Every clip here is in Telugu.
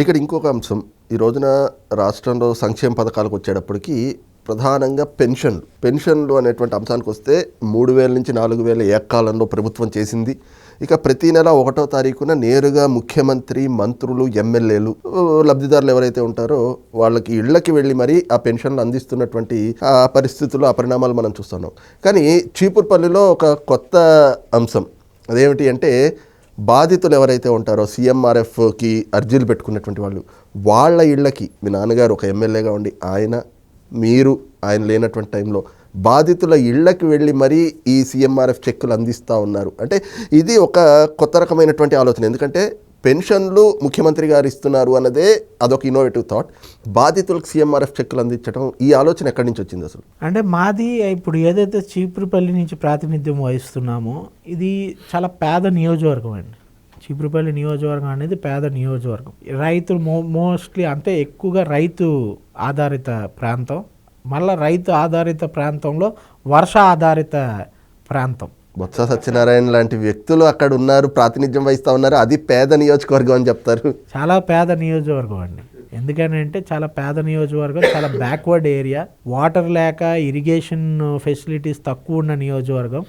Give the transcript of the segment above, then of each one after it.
ఇక్కడ ఇంకొక అంశం. ఈ రోజున రాష్ట్రంలో సంక్షేమ పథకాలకు వచ్చేటప్పటికి ప్రధానంగా పెన్షన్లు. పెన్షన్లు అనేటువంటి అంశానికి వస్తే మూడు వేల నుంచి నాలుగు వేల ఏకాలంలో ప్రభుత్వం చేసింది. ఇక ప్రతి నెల ఒకటో తారీఖున నేరుగా ముఖ్యమంత్రి మంత్రులు ఎమ్మెల్యేలు లబ్ధిదారులు ఎవరైతే ఉంటారో వాళ్ళకి ఇళ్ళకి వెళ్ళి మరీ ఆ పెన్షన్లు అందిస్తున్నటువంటి ఆ పరిస్థితులు ఆ పరిణామాలు మనం చూస్తున్నాం. కానీ చీపురుపల్లిలో ఒక కొత్త అంశం. అదేమిటి అంటే బాధితులు ఎవరైతే ఉంటారో సీఎంఆర్ఎఫ్కి అర్జీలు పెట్టుకున్నటువంటి వాళ్ళు వాళ్ళ ఇళ్ళకి మీ నాన్నగారు ఒక ఎమ్మెల్యేగా ఉండి ఆయన మీరు ఆయన లేనటువంటి టైంలో బాధితుల ఇళ్ళకి వెళ్ళి మరీ ఈ సీఎంఆర్ఎఫ్ చెక్కులు అందిస్తూ ఉన్నారు. అంటే ఇది ఒక కొత్త రకమైనటువంటి ఆలోచన. ఎందుకంటే పెన్షన్లు ముఖ్యమంత్రి గారు ఇస్తున్నారు అన్నదే అదొక ఇన్నోవేటివ్ థాట్ బాధితులకు సీఎంఆర్ఎఫ్ చెక్కులు అందించడం ఈ ఆలోచన ఎక్కడి నుంచి వచ్చింది అసలు? అంటే మాది ఇప్పుడు ఏదైతే చీపురుపల్లి నుంచి ప్రాతినిధ్యం వహిస్తున్నామో ఇది చాలా పేద నియోజకవర్గం అండి. చీపురుపల్లి నియోజకవర్గం అనేది పేద నియోజకవర్గం. రైతులు మో మోస్ట్లీ అంటే ఎక్కువగా రైతు ఆధారిత ప్రాంతం. మళ్ళీ రైతు ఆధారిత ప్రాంతంలో వర్ష ఆధారిత ప్రాంతం. బొత్స సత్యనారాయణ లాంటి వ్యక్తులు అక్కడ ఉన్నారు ప్రాతినిధ్యం వహిస్తూ ఉన్నారు. అది పేద నియోజకవర్గం అని చెప్తారు. చాలా పేద నియోజకవర్గం అండి. ఎందుకని అంటే చాలా పేద నియోజకవర్గం చాలా బ్యాక్వర్డ్ ఏరియా వాటర్ లేక ఇరిగేషన్ ఫెసిలిటీస్ తక్కువ ఉన్న నియోజకవర్గం.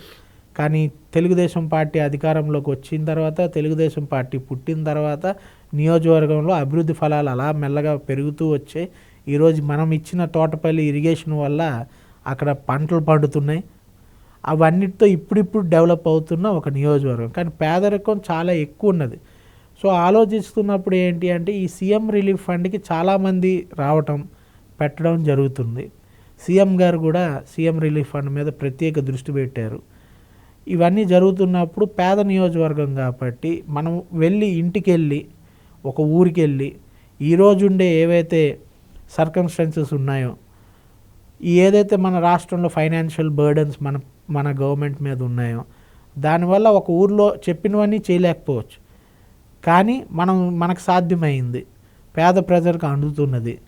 కానీ తెలుగుదేశం పార్టీ అధికారంలోకి వచ్చిన తర్వాత తెలుగుదేశం పార్టీ పుట్టిన తర్వాత నియోజకవర్గంలో అభివృద్ధి ఫలాలు అలా మెల్లగా పెరుగుతూ వచ్చాయి. ఈరోజు మనం ఇచ్చిన తోటపల్లి ఇరిగేషన్ వల్ల అక్కడ పంటలు పండుతున్నాయి. అవన్నిటితో ఇప్పుడిప్పుడు డెవలప్ అవుతున్న ఒక నియోజకవర్గం. కానీ పేదరికం చాలా ఎక్కువ ఉన్నది. సో ఆలోచిస్తున్నప్పుడు ఏంటి అంటే ఈ సీఎం రిలీఫ్ ఫండ్కి చాలామంది రావటం పెట్టడం జరుగుతుంది. సీఎం గారు కూడా సీఎం రిలీఫ్ ఫండ్ మీద ప్రత్యేక దృష్టి పెట్టారు. ఇవన్నీ జరుగుతున్నప్పుడు పేద నియోజకవర్గం కాబట్టి మనం వెళ్ళి ఇంటికి వెళ్ళి ఒక ఊరికి వెళ్ళి ఈరోజు ఉండే ఏవైతే సర్కమ్స్టెన్సెస్ ఉన్నాయో ఏదైతే మన రాష్ట్రంలో ఫైనాన్షియల్ బర్డెన్స్ మన మన గవర్నమెంట్ మీద ఉన్నాయో దానివల్ల ఒక ఊర్లో చెప్పినవన్నీ చేయలేకపోవచ్చు. కానీ మనం మనకు సాధ్యమైంది. పేద ప్రజలకు అందుతున్నది.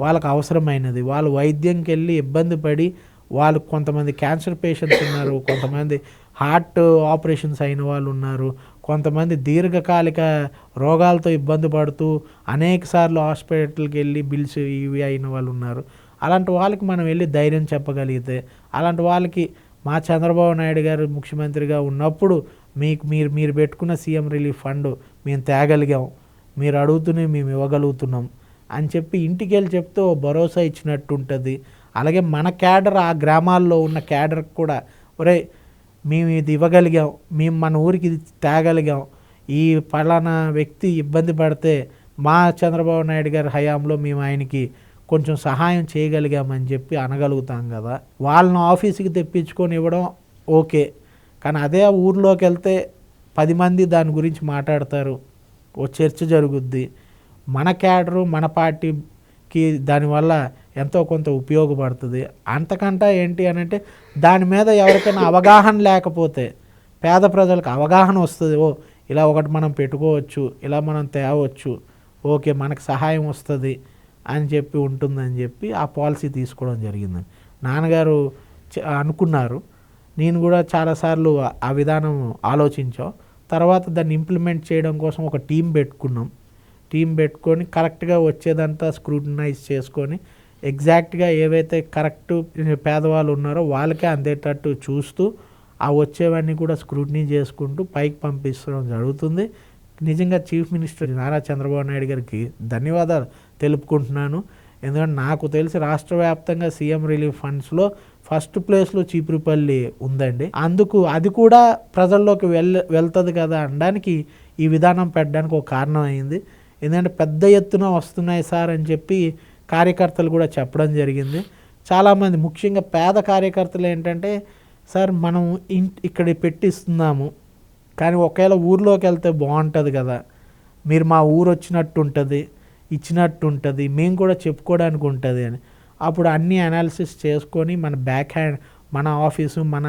వాళ్ళకు అవసరమైనది. వాళ్ళు వైద్యంకి వెళ్ళి ఇబ్బంది పడి వాళ్ళు కొంతమంది క్యాన్సర్ పేషెంట్స్ ఉన్నారు కొంతమంది హార్ట్ ఆపరేషన్స్ అయిన వాళ్ళు ఉన్నారు కొంతమంది దీర్ఘకాలిక రోగాలతో ఇబ్బంది పడుతూ అనేక సార్లు హాస్పిటల్కి వెళ్ళి బిల్స్ ఇవి అయిన వాళ్ళు ఉన్నారు. అలాంటి వాళ్ళకి మనం వెళ్ళి ధైర్యం చెప్పగలిగితే అలాంటి వాళ్ళకి మా చంద్రబాబు నాయుడు గారు ముఖ్యమంత్రిగా ఉన్నప్పుడు మీకు మీరు మీరు పెట్టుకున్న సీఎం రిలీఫ్ ఫండ్ మేము తేగలిగాం మీరు అడుగుతూనే మేము ఇవ్వగలుగుతున్నాం అని చెప్పి ఇంటికి వెళ్ళి చెప్తే ఓ భరోసా ఇచ్చినట్టు ఉంటుంది అలాగే మన క్యాడర్ ఆ గ్రామాల్లో ఉన్న క్యాడర్కి కూడా ఒరే మేము ఇది ఇవ్వగలిగాం మేము మన ఊరికి ఇది తేగలిగాం. ఈ పలానా వ్యక్తి ఇబ్బంది పడితే మా చంద్రబాబు నాయుడు గారి హయాంలో మేము ఆయనకి కొంచెం సహాయం చేయగలిగామని చెప్పి అనగలుగుతాం కదా. వాళ్ళని ఆఫీస్కి తెప్పించుకొని ఇవ్వడం ఓకే. కానీ అదే ఊర్లోకి వెళ్తే పది మంది దాని గురించి మాట్లాడతారు. ఓ చర్చ జరుగుద్ది. మన క్యాడరు మన పార్టీకి దానివల్ల ఎంతో కొంత ఉపయోగపడుతుంది. అంతకంటా ఏంటి అని అంటే దాని మీద ఎవరికైనా అవగాహన లేకపోతే పేద ప్రజలకు అవగాహన వస్తుంది. ఓ ఇలా ఒకటి మనం పెట్టుకోవచ్చు ఇలా మనం తేవచ్చు ఓకే మనకు సహాయం వస్తుంది అని చెప్పి ఉంటుందని చెప్పి ఆ పాలసీ తీసుకోవడం జరిగిందండి. నాన్నగారు చ- అనుకున్నారు. నేను కూడా చాలాసార్లు ఆ- ఆ విధానం ఆలోచించాం. తర్వాత దాన్ని ఇంప్లిమెంట్ చేయడం కోసం ఒక టీం పెట్టుకున్నాం. టీం పెట్టుకొని కరెక్ట్గా వచ్చేదంతా స్క్రూటినైజ్ చేసుకొని ఎగ్జాక్ట్గా ఏవైతే కరెక్ట్ పేదవాళ్ళు ఉన్నారో వాళ్ళకే అందేటట్టు చూస్తూ ఆ వచ్చేవన్నీ కూడా స్క్రూటినీ చేసుకుంటూ పైకి పంపించడం జరుగుతుంది. నిజంగా చీఫ్ మినిస్టర్ నారా చంద్రబాబు నాయుడు గారికి ధన్యవాదాలు తెలుపుకుంటున్నాను. ఎందుకంటే నాకు తెలిసి రాష్ట్ర వ్యాప్తంగా సీఎం రిలీఫ్ ఫండ్స్లో ఫస్ట్ ప్లేస్లో చీపురుపల్లి ఉందండి. అందుకు అది కూడా ప్రజల్లోకి వెళ్ వెళ్తుంది కదా అనడానికి ఈ విధానం పెట్టడానికి ఒక కారణం అయింది ఎందుకంటే పెద్ద ఎత్తున వస్తున్నాయి సార్ అని చెప్పి కార్యకర్తలు కూడా చెప్పడం జరిగింది. చాలామంది ముఖ్యంగా పేద కార్యకర్తలు ఏంటంటే సార్ మనం ఇన్ ఇక్కడ పెట్టిస్తున్నాము కానీ ఒకవేళ ఊర్లోకి వెళ్తే బాగుంటుంది కదా. మీరు మా ఊరు వచ్చినట్టు ఉంటుంది ఇచ్చినట్టు ఉంటుంది మేము కూడా చెప్పుకోవడానికి ఉంటుంది అని. అప్పుడు అన్ని అనాలిసిస్ చేసుకొని మన బ్యాక్ హ్యాండ్ మన ఆఫీసు మన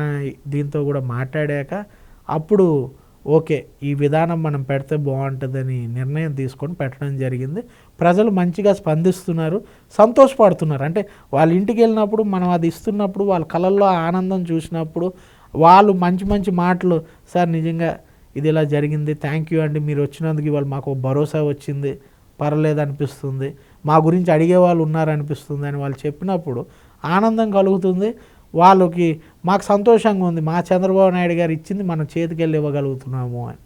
దీంతో కూడా మాట్లాడాక అప్పుడు ఓకే ఈ విధానం మనం పెడితే బాగుంటుందని నిర్ణయం తీసుకొని పెట్టడం జరిగింది. ప్రజలు మంచిగా స్పందిస్తున్నారు సంతోషపడుతున్నారు. అంటే వాళ్ళ ఇంటికి వెళ్ళినప్పుడు మనం అది ఇస్తున్నప్పుడు వాళ్ళ కళల్లో ఆనందం చూసినప్పుడు వాళ్ళు మంచి మంచి మాటలు సార్ నిజంగా ఇది ఇలా జరిగింది థ్యాంక్ యూ అండి మీరు వచ్చినందుకు ఇవాళ మాకు భరోసా వచ్చింది పర్లేదు అనిపిస్తుంది మా గురించి అడిగే వాళ్ళు ఉన్నారనిపిస్తుంది అని వాళ్ళు చెప్పినప్పుడు ఆనందం కలుగుతుంది. వాళ్ళకి మాకు సంతోషంగా ఉంది. మా చంద్రబాబు నాయుడు గారు ఇచ్చింది మనం చేతికెళ్ళి ఇవ్వగలుగుతున్నాము అని.